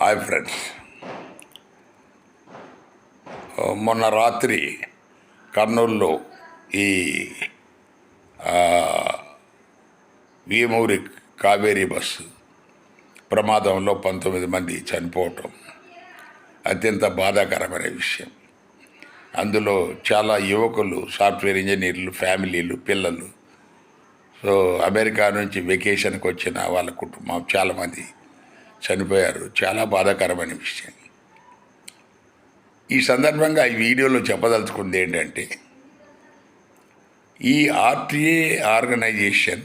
Hi friends. మొన్న రాత్రి కర్నూలులో ఈ వీమూరి కావేరీ బస్సు ప్రమాదంలో పంతొమ్మిది మంది చనిపోవటం అత్యంత బాధాకరమైన విషయం. అందులో చాలా యువకులు సాఫ్ట్వేర్ ఇంజనీర్లు ఫ్యామిలీలు పిల్లలు. సో అమెరికా నుంచి వెకేషన్కి వచ్చిన వాళ్ళ కుటుంబం చాలామంది చనిపోయారు. చాలా బాధాకరమైన విషయం. ఈ సందర్భంగా ఈ వీడియోలో చెప్పదలుచుకుంది ఏంటంటే ఈ ఆర్టీఏ ఆర్గనైజేషన్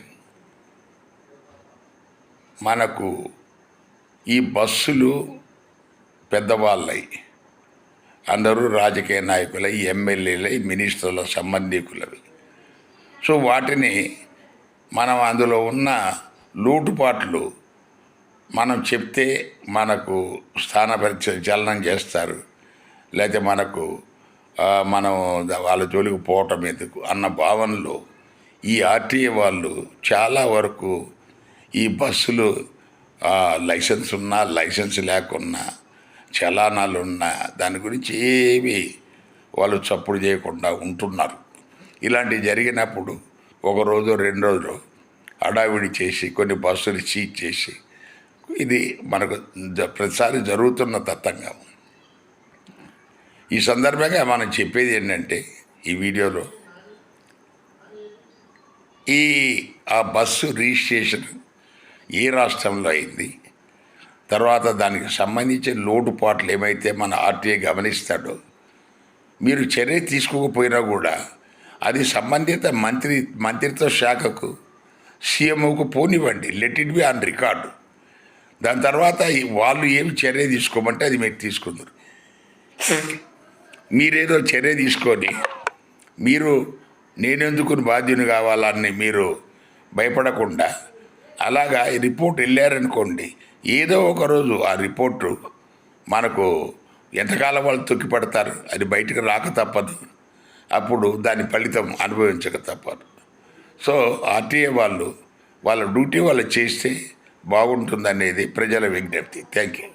మనకు ఈ బస్సులు పెద్దవాళ్ళై అందరూ రాజకీయ నాయకులై ఎమ్మెల్యేలై మినిస్టర్ల సంబంధికులవి. సో వాటిని మనం అందులో ఉన్న లోటుపాట్లు మనం చెప్తే మనకు స్థానపరిచ చలనం చేస్తారు. లేకపోతే మనకు మనం వాళ్ళ జోలికి పోవటం ఎందుకు? అన్న భావనలో ఈ ఆర్టీఏ వాళ్ళు చాలా వరకు ఈ బస్సులు లైసెన్స్ ఉన్నా లైసెన్స్ లేకున్నా చలానాలు ఉన్నా దాని గురించి ఏమీ వాళ్ళు చప్పుడు చేయకుండా ఉంటున్నారు. ఇలాంటివి జరిగినప్పుడు ఒక రోజు రెండు రోజులు హడావిడి చేసి కొన్ని బస్సులు సీజ్ చేసి ఇది మనకు ప్రతిసారి జరుగుతున్న తత్వంగా ఈ సందర్భంగా మనం చెప్పేది ఏంటంటే ఈ వీడియోలో ఈ ఆ బస్సు రిజిస్ట్రేషన్ ఏ రాష్ట్రంలో అయింది తర్వాత దానికి సంబంధించిన లోటుపాట్లు ఏమైతే మన ఆర్టీఏ గమనిస్తాడో మీరు చర్య తీసుకోకపోయినా కూడా అది సంబంధిత మంత్రి మంత్రిత్వ శాఖకు సీఎంఓకు పోనివ్వండి let it be on record. దాని తర్వాత వాళ్ళు ఏమి చర్య తీసుకోమంటే అది మీరు తీసుకుందరు. మీరేదో చర్య తీసుకొని మీరు నేనెందుకు బాధ్యుని కావాలని మీరు భయపడకుండా అలాగా ఈ రిపోర్ట్ వెళ్ళారనుకోండి ఏదో ఒక రోజు ఆ రిపోర్టు మనకు ఎంతకాలం వాళ్ళు తొక్కిపడతారు అది బయటకు రాక తప్పదు అప్పుడు దాని ఫలితం అనుభవించక తప్పదు. సో ఆర్టీఏ వాళ్ళు వాళ్ళ డ్యూటీ వాళ్ళు చేస్తే బాగుంటుందనేది ప్రజల విజ్ఞప్తి. Thank you